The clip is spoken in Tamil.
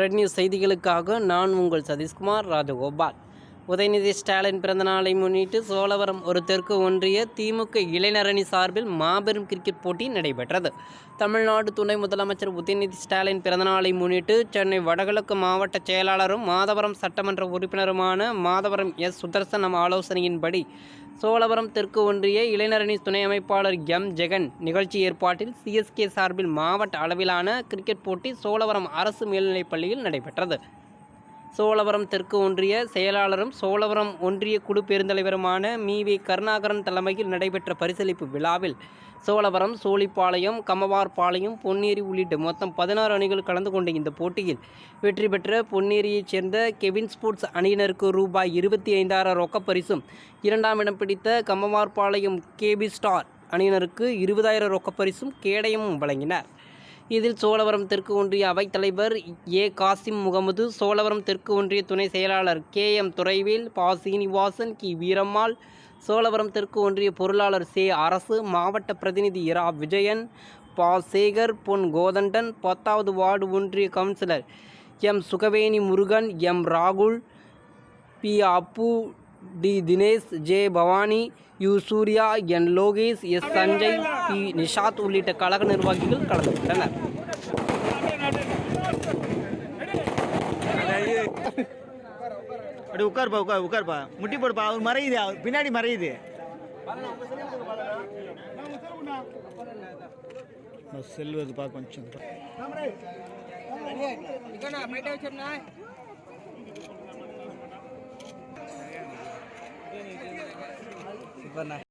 ரெட் நியூஸ் செய்திகளுக்காக நான் உங்கள் சதீஷ்குமார் ராஜகோபால். உதயநிதி ஸ்டாலின் பிறந்தநாளை முன்னிட்டு சோழவரம் ஒரு தெற்கு ஒன்றிய திமுக இளைஞரணி சார்பில் மாபெரும் கிரிக்கெட் போட்டி நடைபெற்றது. தமிழ்நாடு துணை முதலமைச்சர் உதயநிதி ஸ்டாலின் பிறந்தநாளை முன்னிட்டு சென்னை வடகிழக்கு மாவட்ட செயலாளரும் மாதவரம் சட்டமன்ற உறுப்பினருமான மாதவரம் எஸ். சுதர்சனம் ஆலோசனையின்படி சோழவரம் தெற்கு ஒன்றிய இளைஞரணி துணை அமைப்பாளர் எம். ஜெகன் நிகழ்ச்சி ஏற்பாட்டில் சிஎஸ்கே சார்பில் மாவட்ட அளவிலான கிரிக்கெட் போட்டி சோழவரம் அரசு மேல்நிலைப் பள்ளியில் நடைபெற்றது. சோழவரம் தெற்கு ஒன்றிய செயலாளரும் சோழவரம் ஒன்றிய குழு பெருந்தலைவருமான மீ. வி. கருணாகரன் தலைமையில் நடைபெற்ற பரிசளிப்பு விழாவில் சோழவரம் சோழிப்பாளையம் கமவார்பாளையம் பொன்னேரி உள்ளிட்ட மொத்தம் பதினாறு அணிகள் கலந்து கொண்ட இந்த போட்டியில் வெற்றி பெற்ற பொன்னேரியைச் சேர்ந்த கெவின் ஸ்போர்ட்ஸ் அணியினருக்கு ரூபாய் இருபத்தி ஐந்தாயிரம் ரொக்கப்பரிசும் இரண்டாம் இடம் பிடித்த கமவார்பாளையம் கேபி ஸ்டார் அணியினருக்கு இருபதாயிரம் ரொக்கப்பரிசும் கேடயமும் வழங்கினர். இதில் சோழவரம் தெற்கு ஒன்றிய அவைத்தலைவர் ஏ. காசிம் முகமது சோழவரம் தெற்கு ஒன்றிய துணை செயலாளர் கே. எம். துறைவேல் பா. சீனிவாசன் கி. வீரம்மாள் சோழவரம் தெற்கு ஒன்றிய பொருளாளர் சே. அரசு மாவட்ட பிரதிநிதி இரா. விஜயன் பா. சேகர் பொன் கோதண்டன் பத்தாவது வார்டு ஒன்றிய councillor M. Sugaveni Murugan M. ராகுல் P. Appu T Dinesh J Bhavani U Surya N Lokesh S Sanjay P Nishad உள்ளிட்ட கழக நிர்வாகிகள் கலந்து கொண்டனர் அப்படி உட்காருப்பா உட்கார் உட்காருப்பா முட்டி போடுப்பா அவர் மறையுது அவர் பின்னாடி மறையுது செல்வதுப்பா கொஞ்சம் লাগবে না